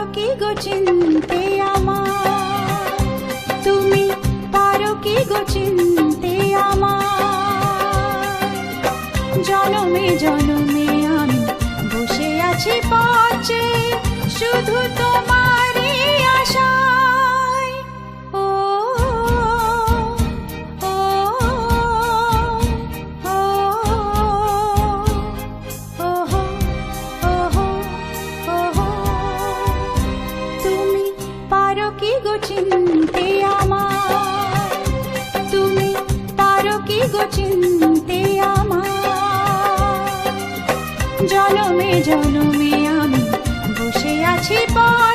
পারো কি গো চিনতে আমার? তুমি পারো কি গো চিনতে আমার? জনমে জনমে আমি বসে আছি পাচে কি গো চিনতে আমার? তুমি পারো কি গো চিনতে আমার? জনমে জনমে আমি বসে আছি পর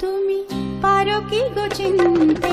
তুমি পারো কি গো চিনতে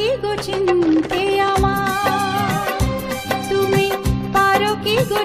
কি গো চিনতে আমার। তুমি পারো কি গো